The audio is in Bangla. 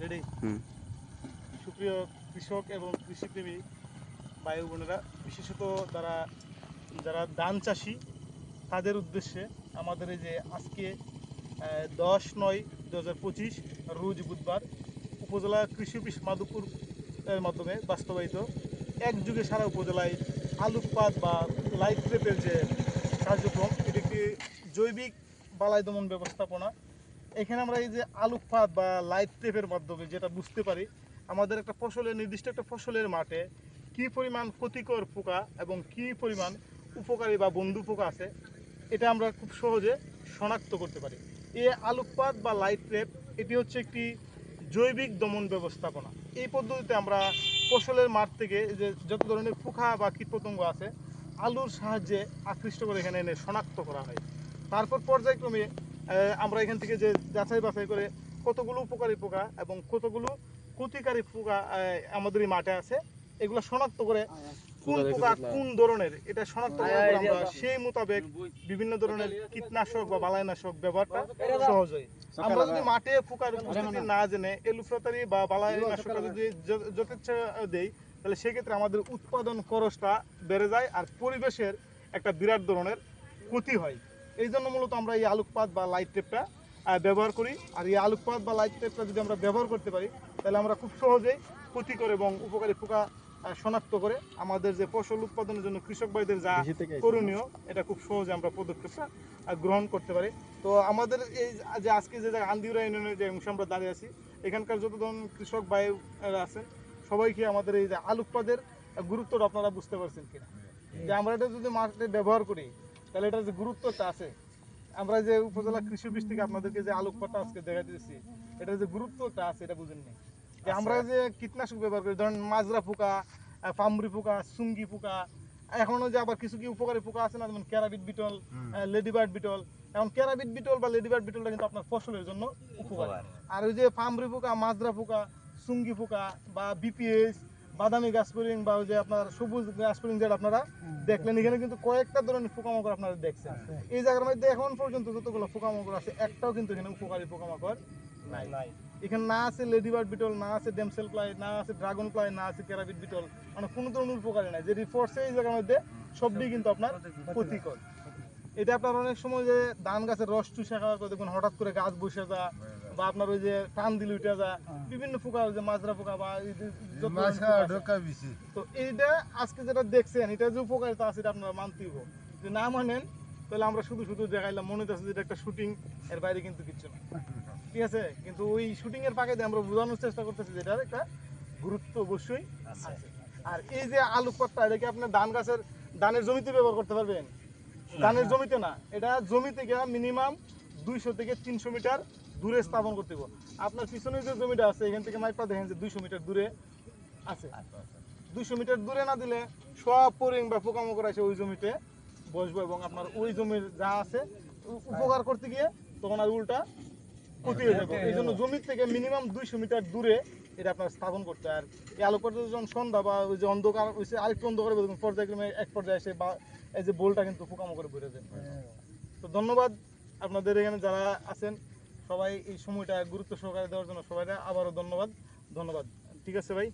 রেডি। সুপ্রিয় কৃষক এবং কৃষিপ্রেমী ভাই বোনেরা বিশেষত যারা যারা ধান চাষি তাদের উদ্দেশ্যে আমাদের এই যে আজকে দশ নয় দু হাজার পঁচিশ রোজ বুধবার উপজেলা কৃষি অফিস মাধবপুর এর মাধ্যমে বাস্তবায়িত এক যুগে সারা উপজেলায় আলুপাত বা লাইট ট্রেপের যে কার্যক্রম এটি একটি জৈবিক বালাই দমন ব্যবস্থাপনা। এখানে আমরা এই যে আলুপাত বা লাইট টেপের মাধ্যমে যেটা বুঝতে পারি, আমাদের একটা ফসলের, নির্দিষ্ট একটা ফসলের মাঠে কি পরিমাণ ক্ষতিকর পোকা এবং কি পরিমাণ উপকারী বা বন্ধু পোকা আছে, এটা আমরা খুব সহজে শনাক্ত করতে পারি। এই আলোকপাত বা লাইট ট্রেপ এটি হচ্ছে একটি জৈবিক দমন ব্যবস্থাপনা। এই পদ্ধতিতে আমরা ফসলের মাঠ থেকে যে যত ধরনের পোকা বা কীটপতঙ্গ আছে, আলুর সাহায্যে আকৃষ্ট করে এখানে এনে শনাক্ত করা হয়। তারপর পর্যায়ক্রমে আমরা এখান থেকে যে যাচাই বাছাই করে কতগুলো উপকারী পোকা এবং কতগুলো ক্ষতিকারী পোকা আমাদের এই মাঠে আছে এগুলো শনাক্ত করে কোন পোকা কোন ধরনের এটা শনাক্ত পর আমরা সেই মোতাবেক বিভিন্ন ধরনের কীটনাশক বা বালাইনাশক ব্যবহারটা সহজ হয়। আমরা যদি মাঠে পোকার উপস্থিতি না জেনে এলুফ্রাতারি বা বালাইনাশকটা যদি যথেচ্ছ দেই তাহলে সেক্ষেত্রে আমাদের উৎপাদন খরচটা বেড়ে যায় আর পরিবেশের একটা বিরাট ধরনের ক্ষতি হয়। এই জন্য মূলত আমরা এই আলোকপাত বা লাইট টেপটা ব্যবহার করি। আর এই আলোকপাত বা লাইট টেপটা যদি আমরা ব্যবহার করতে পারি তাহলে আমরা খুব সহজেই ক্ষতিকর এবং উপকারী পোকা শনাক্ত করে আমাদের যে ফসল উৎপাদনের জন্য কৃষক ভাইদের যা করণীয় এটা খুব সহজে আমরা পদক্ষেপটা গ্রহণ করতে পারি। তো আমাদের এই যে আজকে যে আন্দিউরা ইউনিয়নের যে অংশে আমরা দাঁড়িয়ে আছি এখানকার যত ধরনের কৃষক ভাই আছেন সবাইকে আমাদের এই যে আলুপাদের গুরুত্বটা আপনারা বুঝতে পারছেন কিনা? যে আমরা এটা যদি মাঠে ব্যবহার করি তাহলে এটার যে গুরুত্বটা আছে আমরা যে উপজেলা কৃষি অফিস থেকে আপনাদেরকে যে আলোকপাতটা আজকে দেখা দিয়েছি এটার যে গুরুত্বটা আছে এটা বুঝেননি। যে আমরা যে কীটনাশক ব্যবহার করি ধরেন মাজরা পোকা পামরি পোকা সুঙ্গি পোকা এখনও যে আবার কিছু কি উপকারী পোকা আছে না যেমন ক্যারাবিট বিটল লেডিবার্ড বিটল এখন ক্যারাবিট বিটল বা লেডিবার্ড বিটলটা কিন্তু আপনার ফসলের জন্য উপকার। আর ওই যে পামরি পোকা মাজরা পোকা সুঙ্গি পোকা বা বিপিএস বাদামি গাছপরিং বা ওই যে আপনার সবুজ গাছপরিং যেটা আপনারা দেখলেন এখানে কিন্তু কয়েকটা ধরনের পোকামাকড় আপনারা দেখছেন। এই জায়গার মধ্যে এখন পর্যন্ত যতগুলো পোকামাকড় আছে একটাও কিন্তু এখানে উপকারী পোকামাকড় নাই। নাই। এখানে না আছে লেডিবার্ড বিটল না আছে ডেমসেল ফ্লাই না আছে ড্রাগন ফ্লাই না আছে ক্যারাবিট বিটল মানে কোনো ধরনের উপকারী নাই। যে রিপোর্টসে এই জায়গার মধ্যে সবই কিন্তু আপনার ক্ষতিকর। এটা আপনার অনেক সময় যে ধান গাছের রস চুষে খাওয়ার পর দেখুন হঠাৎ করে গাছ বসে যা বা আপনার ওই যে টান দিলে উঠে যা বিভিন্ন পোকা ওই যে মাজরা পোকা বা। তো এইটা আজকে যেটা দেখছেন এটা যে উপকারিতা আছে এটা আপনারা মানতেই যদি না মানেন তাহলে আমরা শুধু শুধু দেখাইলাম মনে হচ্ছে যেটা একটা শুটিং এর বাইরে কিন্তু কিচ্ছু না। ঠিক আছে? কিন্তু ওই শুটিং এর পাকে দিয়ে আমরা বোঝানোর চেষ্টা করতেছি যে এটার একটা গুরুত্ব অবশ্যই আছে। আর এই যে আলু পাত্তা এটা কি আপনার ধান গাছের ধানের জমিতে ব্যবহার করতে পারবেন? ধানের জমিতে না এটা জমি থেকে মিনিমাম দুইশো থেকে তিনশো মিটার দূরে স্থাপন করতে হবে আপনার পিছনে যে জমিটা আছে, এখান থেকে মাইপা দেখেন যে দুইশো মিটার দূরে আছে। দুইশো মিটার দূরে না দিলে সব পরিং বা পোকামাকড় আছে ওই জমিতে বসবো এবং আপনার ওই জমির যা আছে উপকার করতে গিয়ে তখন আর উল্টা ক্ষতি হয়ে যাবে। এই জন্য জমির থেকে মিনিমাম দুইশো মিটার দূরে এটা আপনার স্থাপন করতে। আর এই আলোকপাত যখন সন্ধ্যা বা ওই যে অন্ধকার হয়েছে আরেকটু অন্ধকার পর্যায়ক্রমে এক পর্যায়ে এসে বা এই যে বোলটা কিন্তু পোকামাকড়ে যায়। তো ধন্যবাদ। আপনাদের এখানে যারা আছেন, সবাই এই সময়টা গুরুত্ব সহকারে দেওয়ার জন্য সবাইকে আবারও ধন্যবাদ। ধন্যবাদ। ঠিক আছে ভাই?